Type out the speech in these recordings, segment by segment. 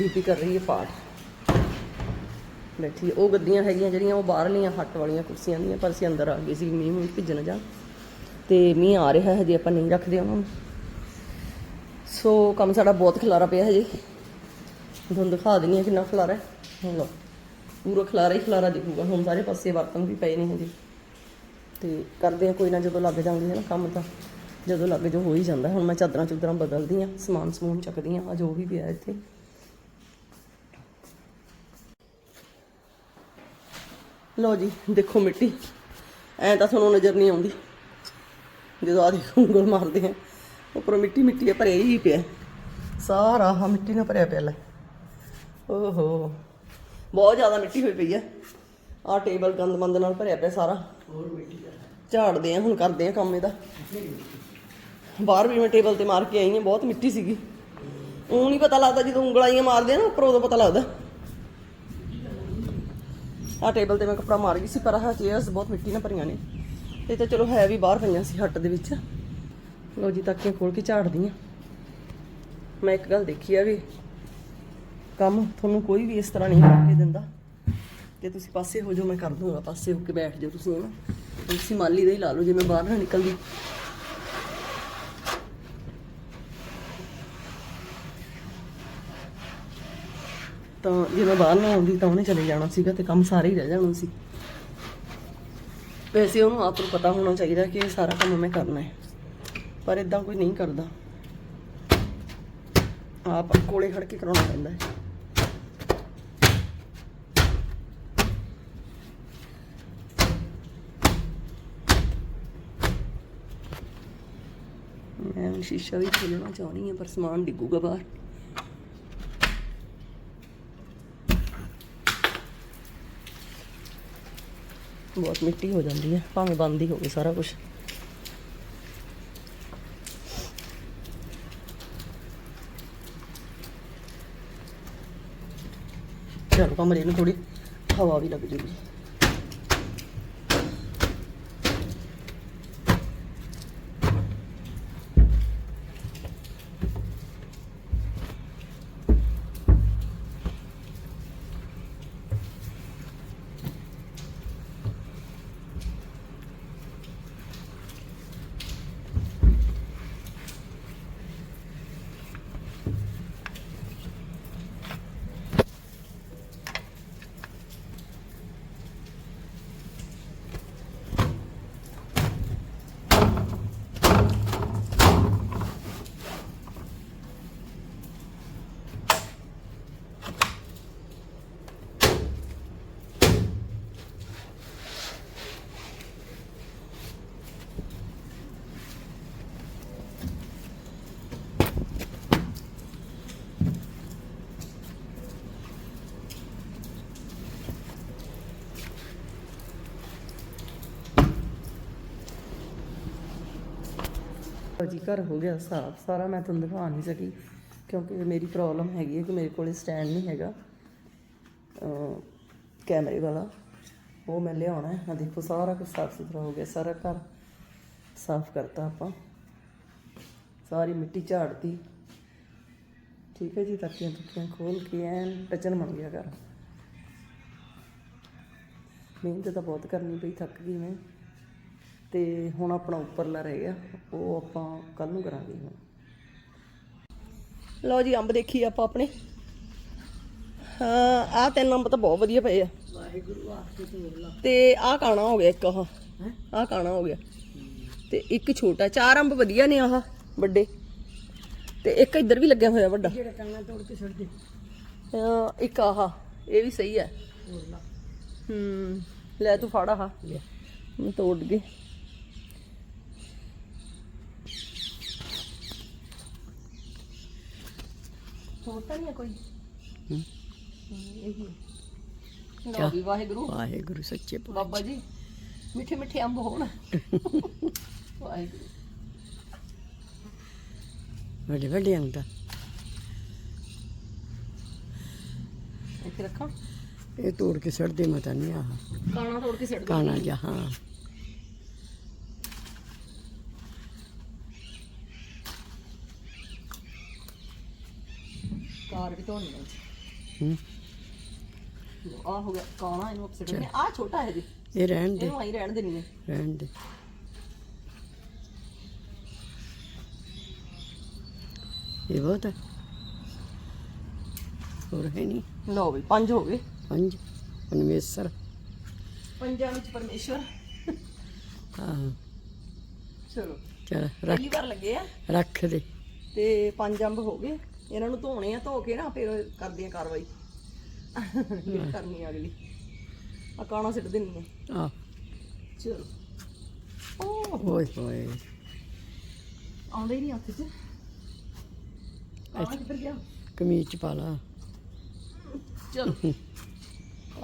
ਬੀਬੀ ਕਰ ਰਹੀ ਹੈ ਪਾਠ। ਬੈਠੀ ਉਹ ਗੱਦੀਆਂ ਹੈਗੀਆਂ ਜਿਹੜੀਆਂ ਉਹ ਬਾਹਰਲੀਆਂ, ਹੱਟ ਵਾਲੀਆਂ ਕੁਰਸੀਆਂ ਦੀਆਂ, ਪਰ ਅਸੀਂ ਅੰਦਰ ਆ ਗਏ ਸੀ। ਮੀਂਹ ਮੂੰਹ ਭਿੱਜਣ ਜਾ। ਤੇ ਮੀਂਹ ਆ ਰਿਹਾ ਹਜੇ, ਆਪਾਂ ਨਹੀਂ ਰੱਖਦੇ ਉਹਨਾਂ ਨੂੰ। ਸੋ ਕੰਮ ਸਾਡਾ ਬਹੁਤ ਖਲਾਰਾ ਪਿਆ ਹਜੇ। ਤੁਹਾਨੂੰ ਦਿਖਾ ਦਿੰਦੀ ਹਾਂ ਕਿੰਨਾ ਖਲਾਰਾ ਹੈ। ਹੁਣ ਲਓ, ਪੂਰਾ ਖਲਾਰਾ ਹੀ ਖਲਾਰਾ ਦਿਖੂਗਾ। ਹੁਣ ਸਾਰੇ ਪਾਸੇ ਬਰਤਨ ਵੀ ਪਏ ਨੇ ਹਜੇ। ਤੇ ਕਰਦੇ ਆ ਕੋਈ ਨਾ, ਜਦੋਂ ਲੱਗ ਜਾਂਦੀ ਹੈ ਨਾ ਕੰਮ ਤਾਂ, ਜਦੋਂ ਲੱਗ ਜੋ ਹੋ ਹੀ ਜਾਂਦਾ। ਹੁਣ ਮੈਂ ਚਾਦਰਾਂ ਚੁਦਰਾਂ ਬਦਲਦੀ ਆ ਸਮਾਨ ਸਮੂਨ ਚੱਕਦੀ ਆ ਜੋ ਵੀ ਪਿਆ ਇੱਥੇ। ਲਓ ਜੀ ਦੇਖੋ ਮਿੱਟੀ। ਐ ਤਾਂ ਤੁਹਾਨੂੰ ਨਜ਼ਰ ਨਹੀਂ ਆਉਂਦੀ। ਜਦੋਂ ਆ ਦੇਖੋ ਉਂਗਲ ਮਾਰਦੇ ਆ। ਉੱਪਰੋਂ ਮਿੱਟੀ ਮਿੱਟੀ ਆ ਭਰਿਆ ਹੀ ਪਿਆ। ਸਾਰਾ ਆਹ ਮਿੱਟੀ ਨਾਲ ਭਰਿਆ ਪਿਆ ਲੈ। ਓਹੋ। ਬਹੁਤ ਜ਼ਿਆਦਾ ਮਿੱਟੀ ਹੋਈ ਪਈ ਆ। ਆਹ ਟੇਬਲ ਗੰਦ ਮੰਦ ਨਾਲ ਭਰਿਆ ਪਿਆ ਸਾਰਾ। ਹੋਰ ਮਿੱਟੀ ਝਾੜਦੇ ਆ ਹੁਣ ਕਰਦੇ ਆ ਕੰਮ ਇਹਦਾ। ਬਾਹਰ ਵੀ ਮੈਂ ਟੇਬਲ ਤੇ ਮਾਰ ਕੇ ਆਈ ਹਾਂ ਬਹੁਤ ਮਿੱਟੀ ਸੀਗੀ। ਉਹ ਨਹੀਂ ਪਤਾ ਲੱਗਦਾ ਜਦੋਂ ਉਂਗਲਾਂ ਆਈਆਂ ਮਾਰਦੇ ਆ ਨਾ ਉੱਪਰੋਂ ਉਦੋਂ ਪਤਾ ਲੱਗਦਾ। ਆ ਟੇਬਲ ਤੇ ਮੈਂ ਕੱਪੜਾ ਮਾਰ ਗਈ ਸੀ, ਪਰ ਆਹ ਚੇਅਰਸ ਬਹੁਤ ਮਿੱਟੀ ਨਾਲ ਭਰੀਆਂ ਨੇ। ਇਹ ਤਾਂ ਚਲੋ ਹੈ ਵੀ ਬਾਹਰ ਪਈਆਂ ਸੀ ਹੱਟ ਦੇ ਵਿੱਚ। ਲੋ ਜੀ, ਤੱਕੀਆਂ ਖੋਲ ਕੇ ਝਾੜਦੀ ਆ ਮੈਂ ਇੱਕ ਗੱਲ ਦੇਖੀ ਆ ਵੀ ਕੰਮ ਤੁਹਾਨੂੰ ਕੋਈ ਵੀ ਇਸ ਤਰ੍ਹਾਂ ਨਹੀਂ ਕਰਕੇ ਦਿੰਦਾ। ਕਿ ਤੁਸੀਂ ਪਾਸੇ ਹੋ ਜਾਓ, ਮੈਂ ਕਰ ਦੂੰਗਾ। ਪਾਸੇ ਹੋ ਕੇ ਬੈਠ ਜਾਓ ਤੁਸੀਂ ਨਾ? ਤੁਸੀਂ ਮਾਲੀ ਦਾ ਹੀ ਲਾ ਲਓ, ਜੇ ਮੈਂ ਬਾਹਰ ਨਾ ਨਿਕਲਦੀ। ਤਾਂ ਜੇ ਮੈਂ ਬਾਹਰ ਨਾ ਆਉਂਦੀ ਤਾਂ ਉਹਨੇ ਚਲੇ ਜਾਣਾ ਸੀਗਾ ਤੇ ਕੰਮ ਸਾਰੇ ਹੀ ਰਹਿ ਜਾਣਾ ਸੀ। ਵੈਸੇ ਉਹਨੂੰ ਆਪ ਨੂੰ ਪਤਾ ਹੋਣਾ ਚਾਹੀਦਾ ਕਿ ਇਹ ਸਾਰਾ ਕੰਮ ਮੈਂ ਕਰਨਾ ਹੈ। ਪਰ ਇਦਾਂ ਕੋਈ ਨਹੀਂ ਕਰਦਾ। ਆਪ ਕੋਲੇ ਖੜ ਕੇ ਕਰਾਉਣਾ ਪੈਂਦਾ ਹੈ। ਮੈਂ ਸ਼ੀਸ਼ਾ ਵੀ ਖੋਲਣਾ ਚਾਹੁੰਦੀ ਹਾਂ, ਪਰ ਸਮਾਨ ਡਿੱਗੂਗਾ ਬਾਹਰ। ਬਹੁਤ ਮਿੱਟੀ ਹੋ ਜਾਂਦੀ ਹੈ, ਭਾਵੇਂ ਬੰਦ ਹੀ ਹੋਵੇ ਸਾਰਾ ਕੁਝ ਚਲੋ ਕਮਰੇ ਨੂੰ ਥੋੜੀ ਹਵਾ ਵੀ ਲੱਗ ਜੂਗੀ। ਲਓ ਜੀ ਘਰ ਹੋ ਗਿਆ ਸਾਫ਼, ਸਾਰਾ ਮੈਂ ਤੁਹਾਨੂੰ ਦਿਖਾ ਨਹੀਂ ਸਕੀ ਕਿਉਂਕਿ ਮੇਰੀ ਪ੍ਰੋਬਲਮ ਹੈਗੀ ਹੈ ਕਿ ਮੇਰੇ ਕੋਲੇ ਸਟੈਂਡ ਨਹੀਂ ਹੈਗਾ। ਕੈਮਰੇ ਵਾਲਾ, ਉਹ ਮੈਂ ਲਿਆਉਣਾ ਹੈ। ਆ ਦੇਖੋ, ਸਾਰਾ ਕੁਝ ਸਾਫ਼ ਸੁਥਰਾ ਹੋ ਗਿਆ, ਸਾਰਾ ਘਰ ਸਾਫ਼ ਕਰਤਾ ਆਪਾਂ। ਸਾਰੀ ਮਿੱਟੀ ਝਾੜਤੀ। ਠੀਕ ਹੈ ਜੀ, ਤੱਕੀਆਂ ਤੁੱਕੀਆਂ ਖੋਲ ਕੇ ਐਨ ਟਚਨ ਬਣ ਗਿਆ ਘਰ। ਮਿਹਨਤ ਤਾਂ ਬਹੁਤ ਕਰਨੀ ਪਈ, ਥੱਕ ਗਈ ਮੈਂ। ਤੇ ਹੁਣ ਆਪਣਾ ਉੱਪਰਲਾ ਰਹਿ ਗਿਆ ਉਹ ਆਪਾਂ ਕੱਲ ਨੂੰ ਕਰਾਂਗੇ ਹੁਣ। ਲਓ ਜੀ ਅੰਬ ਦੇਖੀ ਆਪਾਂ ਆਪਣੇ। ਹਾਂ ਆਹ ਤਿੰਨ ਅੰਬ ਤਾਂ ਬਹੁਤ ਵਧੀਆ ਪਏ ਆ। ਤੇ ਆਹ ਕਾਣਾ ਹੋ ਗਿਆ ਇੱਕ ਆਹ। ਆਹ ਕਾਣਾ ਹੋ ਗਿਆ। ਤੇ ਇੱਕ ਛੋਟਾ ਚਾਰ ਅੰਬ ਵਧੀਆ ਨੇ ਆਹ ਵੱਡੇ। ਤੇ ਇੱਕ ਇੱਧਰ ਵੀ ਲੱਗਿਆ ਹੋਇਆ ਵੱਡਾ। ਜਿਹੜਾ ਕਾਣਾ ਤੋੜ ਕੇ ਛੱਡ ਦੇ। ਇੱਕ ਆਹ ਇਹ ਵੀ ਸਹੀ ਹੈ। ਹੂੰ ਲੈ ਤੂੰ ਫੜ ਆਹ। ਮੈਂ ਤੋੜ ਗਈ ਛੋਟਾ ਨਹੀਂ ਹੈ। ਕੋਈ ਹੂੰ। ਇਹੀ ਲਓ ਵੀ ਵਾਹਿਗੁਰੂ। ਵਾਹਿਗੁਰੂ ਸੱਚੇ ਬਾਬਾ ਜੀ ਮਿੱਠੇ ਮਿੱਠੇ ਅੰਬ ਹੋਣ। ਵਾਹਿਗੁਰੂ। ਵੱਡੇ ਵੱਡੇ ਅੰਗ ਦਾ ਇੱਥੇ ਰੱਖਾਂ? ਇਹ ਤੋੜ ਕੇ ਸੜਦੇ ਮਤਾ ਨਹੀਂ ਆਹ। ਕਾਣਾ ਤੋੜ ਕੇ ਸਿੱਟ ਦੇ। ਕਾਣਾ ਜਹਾਂ ਕਾਰ ਵੀ ਧੋਣੀ ਹੈ। ਹੂੰ ਆ ਹੋ ਗਿਆ ਕਾਣਾ ਇਹਨੂੰ ਅਪਸੈਟ ਕਰਨੇ ਆ। ਛੋਟਾ ਹੈ ਜੀ। ਇਹ ਰਹਿਣ ਦੇ। ਇਹਨੂੰ ਆਈ ਰਹਿਣ ਦੇਣੀ ਹੈ ਰਹਿਣ ਦੇ। ਇਹ ਬਹੁਤ ਹੈ। ਹੋਰ ਹੈ ਨਹੀਂ। ਲਓ ਵੀ ਪੰਜ ਹੋ ਗਏ। ਪੰਜ ਪਰਮੇਸ਼ਰ। ਪੰਜਾਂ ਵਿੱਚ ਪਰਮੇਸ਼ਵਰ ਆਹੋ ਚਲੋ। ਚਲ ਰੱਖ। ਪਹਿਲੀ ਵਾਰ ਲੱਗੇ ਆ। ਰੱਖ ਦੇ। ਤੇ ਪੰਜ ਅੰਬ ਹੋ ਗਏ। ਇਹਨਾਂ ਨੂੰ ਧੋਣੇ ਆ ਧੋ ਕੇ ਨਾ ਫਿਰ ਕਰਦੇ ਆ ਕਾਰਵਾਈ। ਫਿਰ ਕਰਨੀ ਆ ਅਗਲੀ। ਆ ਕਾਣਾ ਸਿੱਟ ਦਿੰਨੀ ਆ? ਆ ਚਲੋ। ਓ ਓਏ ਹੋਏ। ਆਉਂਦਾ ਨਹੀਂ ਹੱਥ 'ਚ। ਆ ਕਿੱਧਰ ਗਿਆ? ਕਮੀਜ਼ ਚ ਪਾ ਲਾ। ਚਲੋ।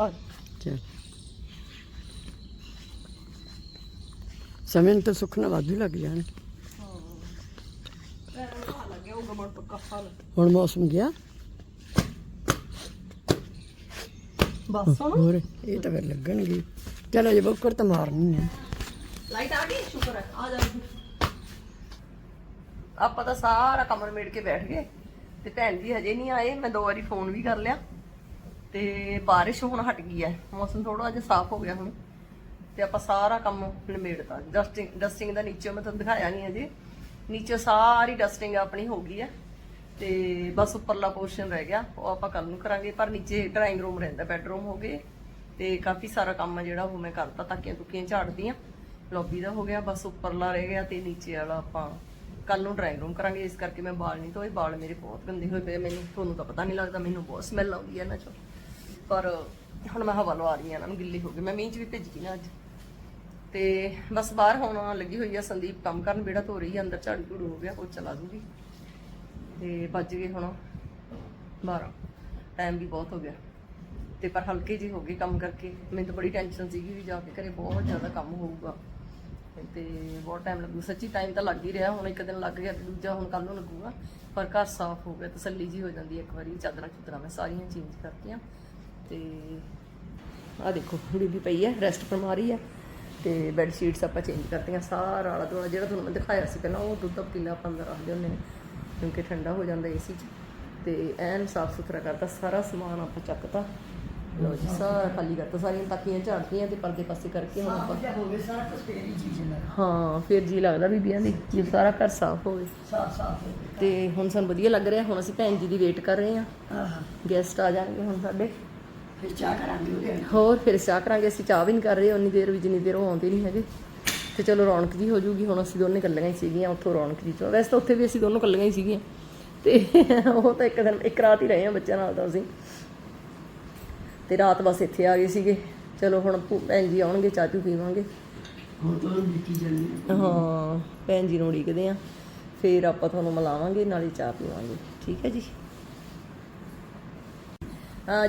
ਆ। ਚਲ। ਸਮੇਂ ਤਾਂ ਸੁੱਖ ਨਾਲ ਵਾਧੂ ਲੱਗ ਜਾਣ। ਪੱਕਾ ਹੁਣ ਮੌਸਮ ਗਿਆ। ਬਸ ਹੁਣ? ਹੋਰ ਇਹ ਤਾਂ ਫਿਰ ਲੱਗਣਗੇ। ਚਲੋ ਜੇ ਬੁੱਕਰ ਤਾਂ ਮਾਰਨੀ ਹੈ ਲਾਈਟ ਆ ਗਈ? ਸ਼ੁਕਰ ਹੈ। ਆ ਜਾ। ਆਪਾਂ ਤਾਂ ਸਾਰਾ ਕੰਮ ਨਿਬੇੜ ਕੇ ਬੈਠ ਗਏ। ਤੇ ਭੈਣ ਜੀ ਹਜੇ ਨਹੀਂ ਆਏ ਮੈਂ ਦੋ ਵਾਰੀ ਫੋਨ ਵੀ ਕਰ ਲਿਆ। ਤੇ ਬਾਰਿਸ਼ ਹੁਣ ਹਟ ਗਈ ਹੈ। ਮੌਸਮ ਥੋੜਾ ਜਿਹਾ ਸਾਫ਼ ਹੋ ਗਿਆ ਹੁਣ। ਤੇ ਆਪਾਂ ਸਾਰਾ ਕੰਮ ਡਸਟਿੰਗ ਡਸਟਿੰਗ ਦਾ ਨੀਚੇ ਮੈਂ ਤੁਹਾਨੂੰ ਦਿਖਾਇਆ ਨਹੀਂ ਅਜੇ। ਨੀਚੇ ਸਾਰੀ ਡਸਟਿੰਗ ਆਪਣੀ ਹੋ ਗਈ ਹੈ ਤੇ ਬਸ ਉੱਪਰਲਾ ਪੋਰਸ਼ਨ ਰਹਿ ਗਿਆ। ਉਹ ਆਪਾਂ ਕੱਲ ਨੂੰ ਕਰਾਂਗੇ, ਪਰ ਨੀਚੇ ਡਰਾਇੰਗ ਰੂਮ ਰਹਿੰਦਾ ਬੈੱਡਰੂਮ ਹੋ ਗਏ ਤੇ ਕਾਫੀ ਸਾਰਾ ਕੰਮ ਆ ਜਿਹੜਾ ਉਹ ਮੈਂ ਕਰਤਾ, ਤਾਕੀਆਂ ਤੁਕੀਆਂ ਝਾੜਦੀਆਂ। ਲੌਬੀ ਦਾ ਹੋ ਗਿਆ, ਬਸ ਉੱਪਰਲਾ ਰਹਿ ਗਿਆ ਤੇ ਨੀਚੇ ਵਾਲਾ ਆਪਾਂ ਕੱਲ ਨੂੰ ਡਰਾਇੰਗ ਰੂਮ ਕਰਾਂਗੇ। ਇਸ ਕਰਕੇ ਮੈਂ ਬਾਲ ਨਹੀਂ ਧੋਏ ਬਾਲ ਮੇਰੇ ਬਹੁਤ ਗੰਦੇ ਹੋਏ ਪਏ ਮੈਨੂੰ ਤੁਹਾਨੂੰ ਤਾਂ ਪਤਾ ਨਹੀਂ ਲੱਗਦਾ, ਮੈਨੂੰ ਬਹੁਤ ਸਮੈਲ ਆਉਂਦੀ ਹੈ ਇਹਨਾਂ ਚੋਂ। ਪਰ ਹੁਣ ਮੈਂ ਹਵਾ ਲਵਾ ਰਹੀ ਹਾਂ, ਇਹਨਾਂ ਨੂੰ ਗਿੱਲੀ ਹੋ ਗਏ ਮੈਂ ਮੀਂਹ 'ਚ ਵੀ ਭਿੱਜ ਗਈ ਨਾ ਅੱਜ। ਤੇ ਬਸ ਬਾਹਰ ਹੁਣ ਲੱਗੀ ਹੋਈ ਆ ਸੰਦੀਪ ਕੰਮ ਕਰਨ ਬੇੜਾ ਧੋ ਰਹੀ ਆ, ਅੰਦਰ ਝਾੜੂ ਝੂੜੂ ਹੋ ਗਿਆ, ਉਹ ਚਲਾ ਦੂਗੀ। ਤੇ ਵੱਜ ਗਏ ਹੁਣ 12 ਟਾਈਮ ਵੀ ਬਹੁਤ ਹੋ ਗਿਆ। ਤੇ ਪਰ ਹਲਕੇ ਜਿਹੇ ਹੋ ਗਏ ਕੰਮ ਕਰਕੇ। ਮੈਨੂੰ ਤਾਂ ਬੜੀ ਟੈਨਸ਼ਨ ਸੀਗੀ ਵੀ ਜਾ ਕੇ ਘਰੇ ਬਹੁਤ ਜ਼ਿਆਦਾ ਕੰਮ ਹੋਊਗਾ। ਤੇ ਬਹੁਤ ਟਾਈਮ ਲੱਗੂ। ਸੱਚੀ ਟਾਈਮ ਤਾਂ ਲੱਗ ਹੀ ਰਿਹਾ। ਹੁਣ ਇੱਕ ਦਿਨ ਲੱਗ ਗਿਆ ਤੇ ਦੂਜਾ ਹੁਣ ਕੱਲ ਨੂੰ ਲੱਗੂਗਾ। ਪਰ ਘਰ ਸਾਫ਼ ਹੋ ਗਿਆ, ਤਸੱਲੀ ਜੀ ਹੋ ਜਾਂਦੀ ਹੈ ਇੱਕ ਵਾਰੀ, ਚਾਦਰਾਂ ਚੁਦਰਾਂ ਮੈਂ ਸਾਰੀਆਂ ਚੇਂਜ ਕਰਤੀਆਂ। ਤੇ ਆ ਦੇਖੋ, ਬੀਬੀ ਪਈ ਹੈ ਰੈਸਟ ਫਰਮਾ ਰਹੀ ਹੈ। ਤੇ ਬੈੱਡ ਸ਼ੀਟਸ ਆਪਾਂ ਚੇਂਜ ਕਰਤੀਆਂ ਸਾਰਾ ਆਲਾ ਦੁਆਲਾ ਜਿਹੜਾ ਤੁਹਾਨੂੰ ਮੈਂ ਦਿਖਾਇਆ ਸੀ ਪਹਿਲਾਂ ਉਹ ਦੁੱਧ ਦਾ ਪਤੀਲਾ ਆਪਾਂ ਅੰਦਰ ਰੱਖਦੇ ਹੁੰਦੇ ਨੇ ਕਿਉਂਕਿ ਠੰਡਾ ਹੋ ਜਾਂਦਾ ਏਸੀ 'ਚ। ਤੇ ਐਨ ਸਾਫ਼ ਸੁਥਰਾ ਕਰਤਾ ਸਾਰਾ ਸਮਾਨ ਆਪਾਂ ਚੱਕਤਾ। ਲੋ ਜੀ ਸਾਰਾ ਖਾਲੀ ਕਰਤਾ ਸਾਰੀਆਂ ਤਾਕੀਆਂ ਝਾੜਤੀਆਂ ਤੇ ਪਰਦੇ ਪਾਸੇ ਕਰਕੇ ਹੁਣ ਆਪਾਂ ਹੋ ਗਏ ਸਾਰਾ ਕੁਝ ਤੇਰੀ ਚੀਜ਼ ਨਾਲ ਹਾਂ ਫਿਰ ਜੀ ਲੱਗਦਾ ਬੀਬੀਆਂ ਦੀ ਜੇ ਸਾਰਾ ਘਰ ਸਾਫ਼ ਹੋਵੇ। ਸਾਫ਼ ਸਾਫ਼ ਤੇ ਹੁਣ ਸਾਨੂੰ ਵਧੀਆ ਲੱਗ ਰਿਹਾ ਹੁਣ ਅਸੀਂ ਭੈਣ ਜੀ ਦੀ ਵੇਟ ਕਰ ਰਹੇ ਹਾਂ। ਆਹ ਗੈਸਟ ਆ ਜਾਣਗੇ ਹੁਣ ਸਾਡੇ। ਫਿਰ ਚਾਹ ਕਰਾਂਗੇ ਉਹਦੇ ਨਾਲ। ਹੋਰ ਫਿਰ ਚਾਹ ਕਰਾਂਗੇ ਅਸੀਂ ਚਾਹ ਵੀ ਨਹੀਂ ਕਰ ਰਹੇ ਉਨੀ ਦੇਰ ਵੀ ਜਿੰਨੀ ਦੇਰ ਉਹ ਆਉਂਦੇ ਨਹੀਂ ਹੈਗੇ। ਤੇ ਚਲੋ ਰੌਣਕ ਜੀ ਹੋ ਜੂਗੀ ਹੁਣ ਅਸੀਂ ਦੋਨੇ ਇਕੱਲੀਆਂ ਹੀ ਸੀਗੀਆਂ ਉੱਥੋਂ ਰੌਣਕ ਜੀ ਤੋਂ ਵੈਸੇ ਤਾਂ ਉੱਥੇ ਵੀ ਅਸੀਂ ਦੋਨੋਂ ਇਕੱਲੀਆਂ ਹੀ ਸੀਗੀਆਂ। ਤੇ ਉਹ ਤਾਂ ਇੱਕ ਦਿਨ ਇੱਕ ਰਾਤ ਹੀ ਰਹੇ ਆ ਬੱਚਿਆਂ ਨਾਲ ਤਾਂ ਅਸੀਂ। ਤੇ ਰਾਤ ਬਸ ਇੱਥੇ ਆ ਗਏ ਸੀਗੇ। ਚਲੋ ਹੁਣ ਭੂ- ਭੈਣ ਜੀ ਆਉਣਗੇ ਚਾਹ ਚੂ ਪੀਵਾਂਗੇ। ਹੁਣ ਤਾਂ ਬੀਤੀ ਜਾਂਦੀ ਹੈ। ਹਾਂ ਭੈਣ ਜੀ ਨੂੰ ਉਡੀਕਦੇ ਆ ਫਿਰ ਆਪਾਂ ਤੁਹਾਨੂੰ ਮਿਲਾਵਾਂਗੇ ਨਾਲੇ ਚਾਹ ਪੀਵਾਂਗੇ। ਠੀਕ ਹੈ ਜੀ?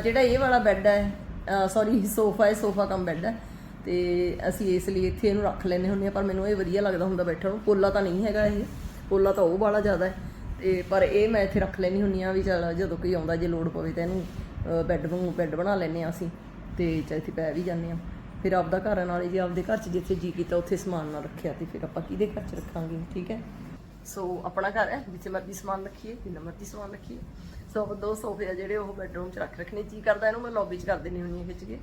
ਜਿਹੜਾ ਇਹ ਵਾਲਾ ਬੈੱਡ ਹੈ ਸੌਰੀ ਸੋਫਾ ਹੈ ਸੋਫਾ ਕਮ ਬੈੱਡ ਹੈ। ਤੇ ਅਸੀਂ ਇਸ ਲਈ ਇੱਥੇ ਇਹਨੂੰ ਰੱਖ ਲੈਨੇ ਹੁੰਦੇ ਆ ਪਰ ਮੈਨੂੰ ਇਹ ਵਧੀਆ ਲੱਗਦਾ ਹੁੰਦਾ ਬੈਠਣ ਨੂੰ। ਪੋਲਾ ਤਾਂ ਨਹੀਂ ਹੈਗਾ ਇਹ। ਪੋਲਾ ਤਾਂ ਉਹ ਵਾਲਾ ਜ਼ਿਆਦਾ ਹੈ। ਤੇ ਪਰ ਇਹ ਮੈਂ ਇੱਥੇ ਰੱਖ ਲੈਣੀ ਹੁੰਦੀ ਆ ਵੀ ਚਲ ਜਦੋਂ ਕੋਈ ਆਉਂਦਾ, ਜੇ ਲੋੜ ਪਵੇ ਤਾਂ ਇਹਨੂੰ ਬੈੱਡ ਨੂੰ ਬੈੱਡ ਬਣਾ ਲੈਨੇ ਆ ਅਸੀਂ। ਤੇ ਚਾਹੇ ਇੱਥੇ ਪੈ ਵੀ ਜਾਂਦੇ ਆ ਫਿਰ ਆਪਦਾ ਘਰ ਨਾਲੇ ਜੇ ਆਪਦੇ ਘਰ 'ਚ ਜਿੱਥੇ ਜੀ ਕੀਤਾ, ਉੱਥੇ ਸਮਾਨ ਨਾ ਰੱਖਿਆ ਤੇ ਫਿਰ ਆਪਾਂ ਕਿਹਦੇ ਘਰ 'ਚ ਰੱਖਾਂਗੇ, ਠੀਕ ਹੈ? ਸੋ ਆਪਣਾ ਘਰ ਹੈ, ਜਿੱਥੇ ਮਰਜ਼ੀ ਸਮਾਨ ਰੱਖੀਏ, ਜਿੰਨਾ ਮਰਜ਼ੀ ਸਮਾਨ ਰੱਖੀਏ। ਸੋ ਦੋ ਸੋਫੇ ਆ ਜਿਹੜੇ ਉਹ ਬੈੱਡਰੂਮ 'ਚ ਰੱਖ ਰੱਖਣੇ, ਜੀ ਕਰਦਾ ਇਹਨੂੰ, ਮੈਂ ਲੌਬੀ 'ਚ ਕਰ ਦੇਣੀ ਹੁੰਦੀ ਆ ਖਿੱਚ ਕੇ।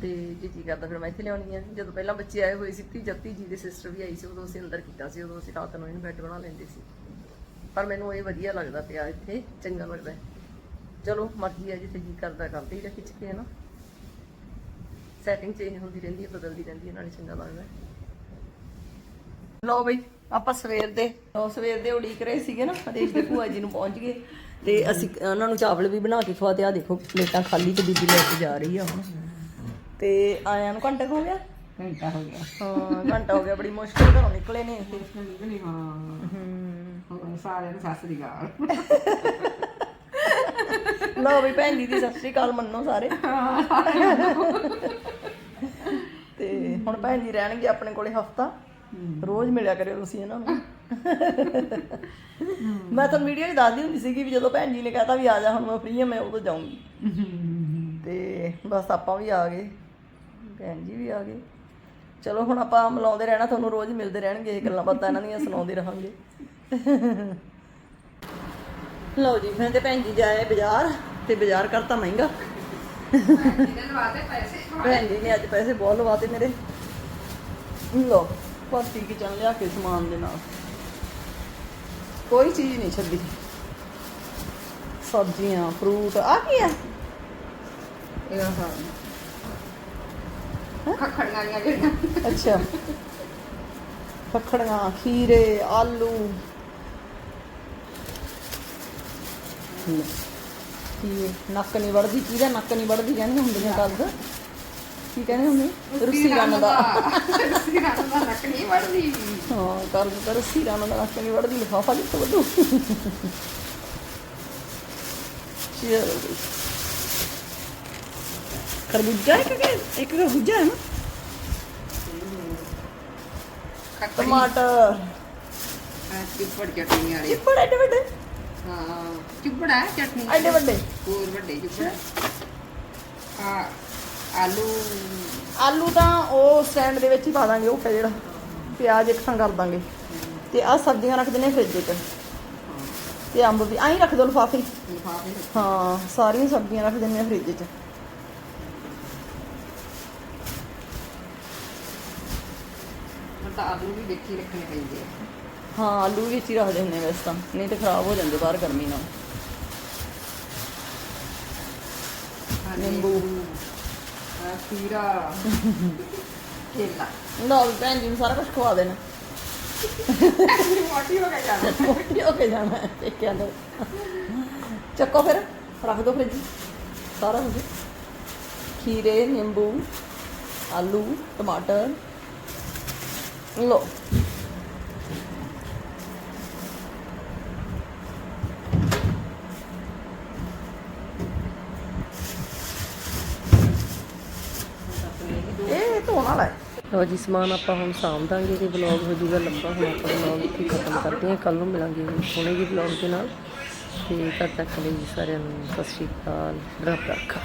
ਤੇ ਜੇ ਜੀ ਕਰਦਾ ਫਿਰ ਮੈਂ ਇੱਥੇ ਲਿਆਉਣੀ ਆ। ਜਦੋਂ ਪਹਿਲਾਂ ਬੱਚੇ ਆਏ ਹੋਏ ਸੀ ਤੀ ਜੱਤੀ ਜੀ ਦੇ ਸਿਸਟਰ ਵੀ ਆਈ ਸੀ, ਉਦੋਂ ਅਸੀਂ ਅੰਦਰ ਕੀਤਾ ਸੀ, ਉਦੋਂ ਅਸੀਂ ਰਾਤ ਨੂੰ ਇਹਨੂੰ ਬੈੱਡ ਬਣਾ ਲੈਂਦੇ ਸੀ। ਪਰ ਮੈਨੂੰ ਇਹ ਵਧੀਆ ਲੱਗਦਾ ਪਿਆ ਇੱਥੇ, ਚੰਗਾ ਲੱਗਦਾ। ਚਲੋ, ਮਰਜ਼ੀ ਹੈ ਜਿੱਥੇ ਜੀ ਕਰਦਾ, ਕਰਦੇ ਹੀ ਖਿੱਚ ਕੇ ਹੈ ਨਾ ਸੈਟਿੰਗ ਚੇਂਜ ਹੁੰਦੀ ਰਹਿੰਦੀ ਹੈ ਬਦਲਦੀ ਰਹਿੰਦੀ ਹੈ ਨਾਲੇ ਚੰਗਾ ਲੱਗਦਾ। ਹੈ। ਲਓ ਬਈ, ਆਪਾਂ ਸਵੇਰ ਦੇ ਲਓ ਸਵੇਰ ਦੇ ਉਡੀਕ ਰਹੇ ਸੀਗੇ ਨਾ ਹਰੇਸ਼ ਦੇ ਭੂਆ ਜੀ ਨੂੰ ਪਹੁੰਚ ਗਏ। ਤੇ ਅਸੀਂ ਉਹਨਾਂ ਨੂੰ ਚਾਵਲ ਵੀ ਬਣਾ ਕੇ ਖਵਾ ਤੇ ਆ ਦੇਖੋ ਪਲੇਟਾਂ ਖਾਲੀ ਤੇ ਬੀਬੀ ਲੈ ਕੇ ਜਾ ਰਹੀ ਆ ਹੁਣ। ਤੇ ਆਇਆਂ ਨੂੰ ਘੰਟਾ ਕੁ ਹੋ ਗਿਆ? ਘੰਟਾ ਹੋ ਗਿਆ। ਹਾਂ ਘੰਟਾ ਹੋ ਗਿਆ ਬੜੀ ਮੁਸ਼ਕਿਲ ਘਰੋਂ ਨਿਕਲੇ ਨੇ। ਨਹੀਂ ਹਾਂ। ਸਾਰਿਆਂ ਨੂੰ ਸਤਿ ਸ੍ਰੀ ਅਕਾਲ ਲਓ ਵੀ ਭੈਣ ਦੀ ਸਤਿ ਸ਼੍ਰੀ ਅਕਾਲ ਮੰਨੋ ਸਾਰੇ। ਤੇ ਹੁਣ ਭੈਣ ਜੀ ਰਹਿਣਗੇ ਆਪਣੇ ਕੋਲੇ ਹਫਤਾ। ਰੋਜ਼ ਮਿਲਿਆ ਕਰਿਓ ਤੁਸੀਂ ਇਹਨਾਂ ਨੂੰ। ਮੈਂ ਤਾਂ ਵੀਡੀਓ 'ਚ ਦੱਸਦੀ ਹੁੰਦੀ ਸੀਗੀ ਵੀ ਜਦੋਂ ਭੈਣ ਜੀ ਨੇ ਕਹਤਾ ਵੀ ਆ ਜਾ, ਹੁਣ ਮੈਂ ਫ੍ਰੀ ਹਾਂ, ਮੈਂ ਉਦੋਂ ਜਾਊਂਗੀ। ਤੇ ਬਸ ਆਪਾਂ ਵੀ ਆ ਗਏ। ਭੈਣ ਜੀ ਵੀ ਆ ਗਏ। ਚਲੋ ਹੁਣ ਆਪਾਂ ਮਿਲਾਉਂਦੇ ਰਹਿਣਾ, ਤੁਹਾਨੂੰ ਰੋਜ਼ ਮਿਲਦੇ ਰਹਿਣਗੇ, ਇਹ ਗੱਲਾਂ ਬਾਤਾਂ ਇਹਨਾਂ ਦੀਆਂ, ਸੁਣਾਉਂਦੇ ਰਹਾਂਗੇ। ਲਓ ਜੀ, ਮੈਂ ਤੇ ਭੈਣ ਜੀ ਜਾਏ ਬਾਜ਼ਾਰ, ਤੇ ਬਾਜ਼ਾਰ ਕਰਤਾ ਮਹਿੰਗਾ। ਭੈਣ ਜੀ ਨੇ ਅੱਜ ਪੈਸੇ ਬਹੁਤ ਲਵਾਤੇ ਮੇਰੇ। ਲੋ ਪਾਰਟੀ ਕਿਚਨ ਲਿਆ ਕੇ ਸਮਾਨ ਦੇ ਨਾਲ। ਕੋਈ ਚੀਜ਼ ਨਹੀਂ ਛੱਡੀ। ਸਬਜ਼ੀਆਂ ਫਰੂਟ ਆ ਕੀ ਆ? ਇਹ ਹਾਂ? ਖਖੜੀਆਂ ਦੀਆਂ ਜਿਹੜੀਆਂ। ਅੱਛਾ। ਫੱਖੜੀਆਂ ਖੀਰੇ ਆਲੂ। ਕੀ? ਨੱਕ ਨਹੀਂ ਵੜਦੀ ਕਿਹਦਾ ਨੱਕ ਨਹੀਂ ਵੜਦੀ ਕਹਿੰਦੇ ਹੁੰਦੀਆਂ ਕੱਲ ਕੀ ਕਹਿੰਦੇ ਹੁੰਦੇ? ਰੁੱਸੀ ਰੰਨ ਦਾ। ਰੁੱਸੀ ਦਾ ਨੱਕ ਨਹੀਂ ਵੜਦੀ ਹਾਂ ਕਰ ਤਾਂ ਰੱਸੀ ਦਾ ਨੱਕ ਨਹੀਂ ਵੜਦੀ ਲਿਫਾਫਾ ਕਿੱਥੋਂ ਵੱਡੂ ਚਲੋ ਖਰਬੂਜਾ ਇੱਕ ਕਿ ਇੱਕ ਖਰਬੂਜਾ ਹੈ ਨਾ ਟਮਾਟਰ ਚਿੱਪੜ ਚਟਨੀ ਵਾਲੀ ਚਿੱਪੜ ਐਡੇ ਵੱਡੇ ਹਾਂ ਚਿੱਪੜ ਚਟਨੀ ਐਡੇ ਵੱਡੇ ਹੋਰ ਵੱਡੇ ਚਿੱਪੜ ਹਾਂ, ਆਲੂ ਆਲੂ ਤਾਂ ਉਹ ਸਟੈਂਡ ਦੇ ਵਿੱਚ ਹੀ ਪਾ ਦਾਂਗੇ ਉਹ ਜਿਹੜਾ ਪਿਆਜ਼ ਇੱਕ ਥਾਂ ਕਰ ਦਾਂਗੇ। ਤੇ ਆਹ ਸਬਜ਼ੀਆਂ ਰੱਖ ਦਿੰਦੇ ਫ੍ਰਿਜ 'ਚ ਤੇ ਅੰਬ ਵੀ ਆਹੀਂ ਰੱਖ ਦੋ ਲਿਫਾਫੇ। 'ਚ। ਹਾਂ ਸਾਰੀਆਂ ਸਬਜ਼ੀਆਂ ਰੱਖ ਆ ਫ੍ਰਿਜ 'ਚ ਤਾਂ ਆਲੂ ਵੀ ਦੇਖੀ ਰੱਖਣੇ ਪੈਂਦੇ ਆ। ਹਾਂ ਆਲੂ ਵੀ ਵਿੱਚ ਹੀ ਰੱਖ ਆ ਵੈਸੇ ਤਾਂ ਨਹੀਂ ਤੇ ਖਰਾਬ ਹੋ ਜਾਂਦੇ ਬਾਹਰ ਗਰਮੀ ਨਾਲ। ਹਾਂ, ਨਿੰਬੂ। ਹਾਂ ਖੀਰਾ ਕੇਲਾ ਵੀ ਭੈਣ ਜੀ ਨੂੰ ਸਾਰਾ ਕੁਝ ਖਵਾ ਦੇਣਾ ਮੋਟੀ ਹੋ ਗਿਆ ਜਾਣਾ ਮੋਟੀ ਹੋ ਕੇ ਜਾਣਾ ਹੈ ਪੇਕਿਆਂ ਦੇ ਚੱਕੋ ਫਿਰ ਰੱਖ ਦੋ ਫ੍ਰਿਜ। ਸਾਰਾ ਕੁਝ ਖੀਰੇ ਨਿੰਬੂ ਆਲੂ ਟਮਾਟਰ ਲੋ ਇਹ ਧੋਣ ਵਾਲਾ ਹੈ ਲੋ ਜੀ ਸਮਾਨ ਆਪਾਂ ਹੁਣ ਸਾਂਭ ਦਾਂਗੇ ਤੇ ਵਲੌਗ ਹੋ ਜੂਗਾ ਲੰਬਾ ਹੁਣ ਆਪਾਂ ਵਲੌਗ ਇੱਥੇ ਖਤਮ ਕਰਦੇ ਹਾਂ। ਕੱਲ ਨੂੰ ਮਿਲਾਂਗੇ ਸੋਹਣੇ ਜੀ ਵਲੌਗ ਦੇ ਨਾਲ। ਤੇ ਤਦ ਤੱਕ ਲਈ ਸਾਰਿਆਂ ਨੂੰ ਸਤਿ ਸ਼੍ਰੀ ਅਕਾਲ, ਰੱਬ ਰੱਖਾ।